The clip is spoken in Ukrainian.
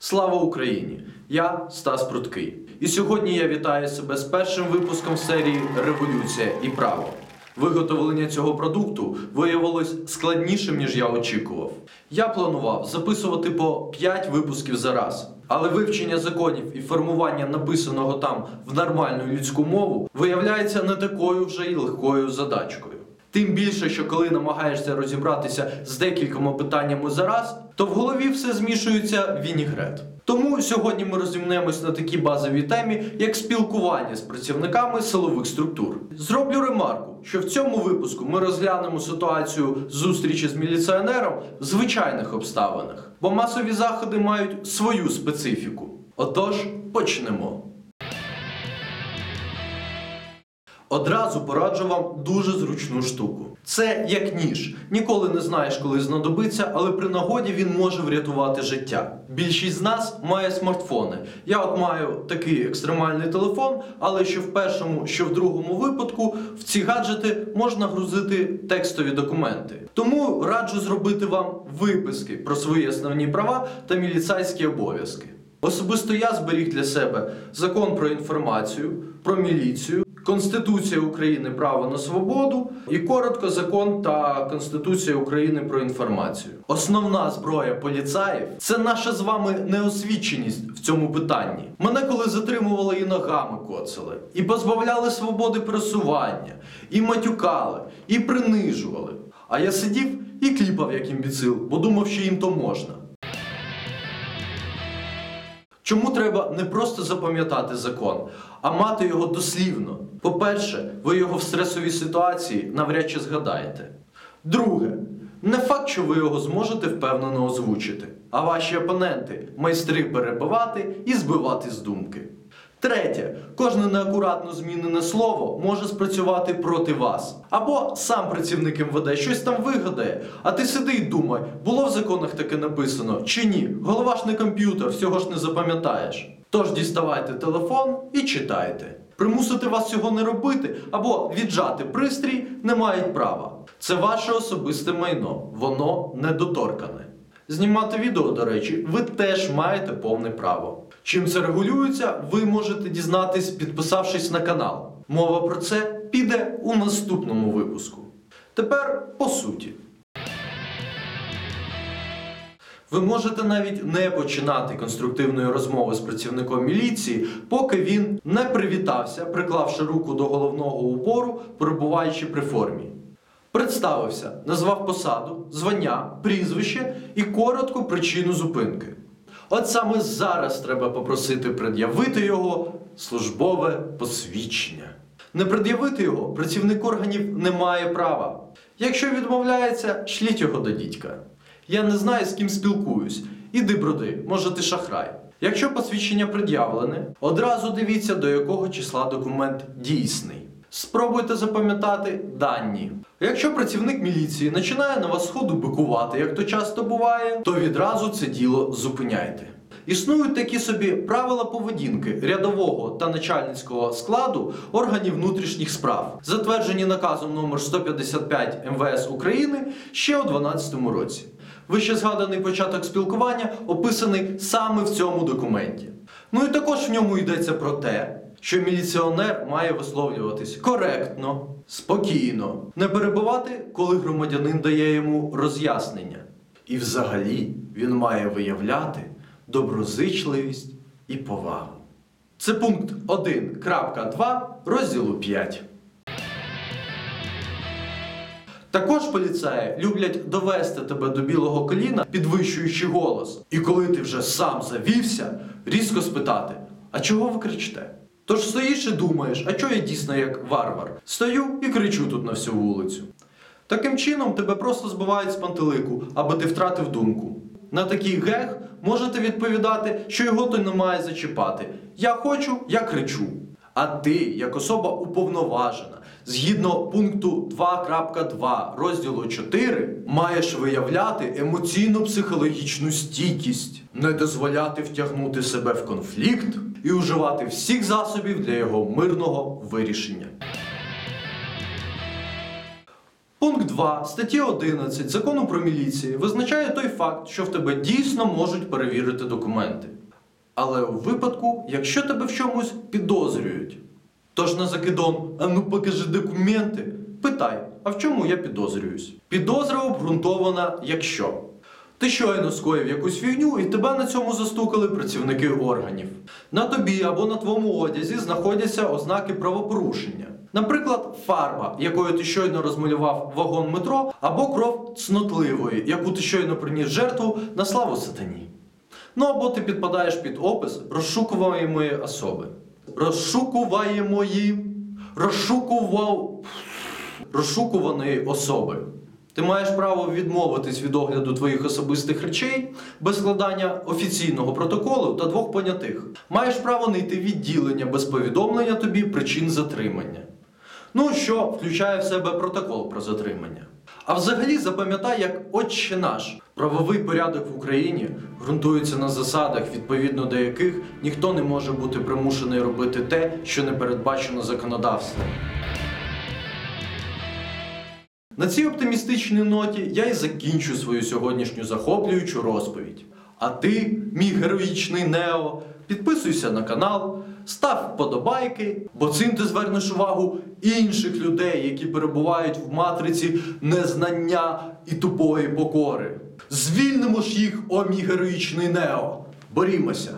Слава Україні! Я Стас Пруткий. І сьогодні я вітаю себе з першим випуском серії Революція і право. Виготовлення цього продукту виявилось складнішим, ніж я очікував. Я планував записувати по 5 випусків за раз, але вивчення законів і формування написаного там в нормальну людську мову виявляється не такою вже й легкою задачкою. Тим більше, що коли намагаєшся розібратися з декількома питаннями за раз, то в голові все змішується вінігрет. Тому сьогодні ми розімнемось на такій базовій темі, як спілкування з працівниками силових структур. Зроблю ремарку, що в цьому випуску ми розглянемо ситуацію зустрічі з міліціонером в звичайних обставинах, бо масові заходи мають свою специфіку. Отож, почнемо. Одразу пораджу вам дуже зручну штуку. Це як ніж. Ніколи не знаєш, коли знадобиться, але при нагоді він може врятувати життя. Більшість з нас має смартфони. Я от маю такий екстремальний телефон, але що в першому, що в другому випадку в ці гаджети можна грузити текстові документи. Тому раджу зробити вам виписки про свої основні права та міліцейські обов'язки. Особисто я зберіг для себе закон про інформацію, про міліцію, Конституція України право на свободу і коротко закон та Конституція України про інформацію. Основна зброя поліцаїв це наша з вами неосвіченість в цьому питанні. Мене коли затримували і ногами коцали, і позбавляли свободи пересування, і матюкали, і принижували. А я сидів і кліпав як імбіцил, бо думав, що їм то можна. Чому треба не просто запам'ятати закон, а мати його дослівно? По-перше, ви його в стресовій ситуації навряд чи згадаєте. Друге, не факт, що ви його зможете впевнено озвучити, а ваші опоненти майстри перебивати і збивати з думки. Третє, кожне неакуратно змінене слово може спрацювати проти вас. Або сам працівник МВД щось там вигадає, а ти сиди й думай, було в законах таке написано чи ні. Голова ж не комп'ютер, всього ж не запам'ятаєш. Тож діставайте телефон і читайте. Примусити вас цього не робити або віджати пристрій не мають права. Це ваше особисте майно, воно недоторкане. Знімати відео, до речі, ви теж маєте повне право. Чим це регулюється, ви можете дізнатись, підписавшись на канал. Мова про це піде у наступному випуску. Тепер по суті. Ви можете навіть не починати конструктивної розмови з працівником міліції, поки він не привітався, приклавши руку до головного убору, перебуваючи при формі. Представився, назвав посаду, звання, прізвище і коротку причину зупинки. От саме зараз треба попросити пред'явити його службове посвідчення. Не пред'явити його працівник органів не має права. Якщо відмовляється, шліть його до дідька. Я не знаю, з ким спілкуюсь. Іди броди, може ти шахрай. Якщо посвідчення пред'явлене, одразу дивіться, до якого числа документ дійсний. Спробуйте запам'ятати дані. Якщо працівник міліції починає на вас сходу бикувати, як то часто буває, то відразу це діло зупиняйте. Існують такі собі правила поведінки рядового та начальницького складу органів внутрішніх справ, затверджені наказом номер 155 МВС України ще у 2012 році. Вище згаданий початок спілкування описаний саме в цьому документі. Ну і також в ньому йдеться про те, що міліціонер має висловлюватись коректно, спокійно, не перебувати, коли громадянин дає йому роз'яснення. І взагалі він має виявляти доброзичливість і повагу. Це пункт 1.2 розділу 5. Також поліцаї люблять довести тебе до білого коліна, підвищуючи голос. І коли ти вже сам завівся, різко спитати: а чого ви кричите? Тож стоїш і думаєш, а чого я дійсно як варвар? Стою і кричу тут на всю вулицю. Таким чином тебе просто збивають з пантелику, аби ти втратив думку. На такий гех можете відповідати, що його то не має зачіпати. Я хочу, я кричу. А ти, як особа уповноважена, згідно пункту 2.2 розділу 4, маєш виявляти емоційно-психологічну стійкість, не дозволяти втягнути себе в конфлікт і вживати всіх засобів для його мирного вирішення. Пункт 2 статті 11 закону про міліцію визначає той факт, що в тебе дійсно можуть перевірити документи. Але у випадку, якщо тебе в чомусь підозрюють. Тож на закидон, а ну покажи документи. Питай, а в чому я підозрююсь? Підозра обґрунтована, якщо ти щойно скоїв якусь фігню і тебе на цьому застукали працівники органів. На тобі або на твоєму одязі знаходяться ознаки правопорушення. Наприклад, фарба, якою ти щойно розмалював вагон метро, або кров цнотливої, яку ти щойно приніс жертву на славу сатані. Ну або ти підпадаєш під опис розшукуваємої особи. Розшукуваємої. Розшукував. Розшукуваної особи. Ти маєш право відмовитись від огляду твоїх особистих речей без складання офіційного протоколу та двох понятих. Маєш право не йти відділення без повідомлення тобі причин затримання. Ну, що включає в себе протокол про затримання. А взагалі запам'ятай, як отче наш правовий порядок в Україні ґрунтується на засадах, відповідно до яких ніхто не може бути примушений робити те, що не передбачено законодавством. На цій оптимістичній ноті я і закінчу свою сьогоднішню захоплюючу розповідь. А ти, мій героїчний Нео, підписуйся на канал, став вподобайки, бо цим ти звернеш увагу інших людей, які перебувають в матриці незнання і тупої покори. Звільнимо ж їх, о мій героїчний Нео! Борімося!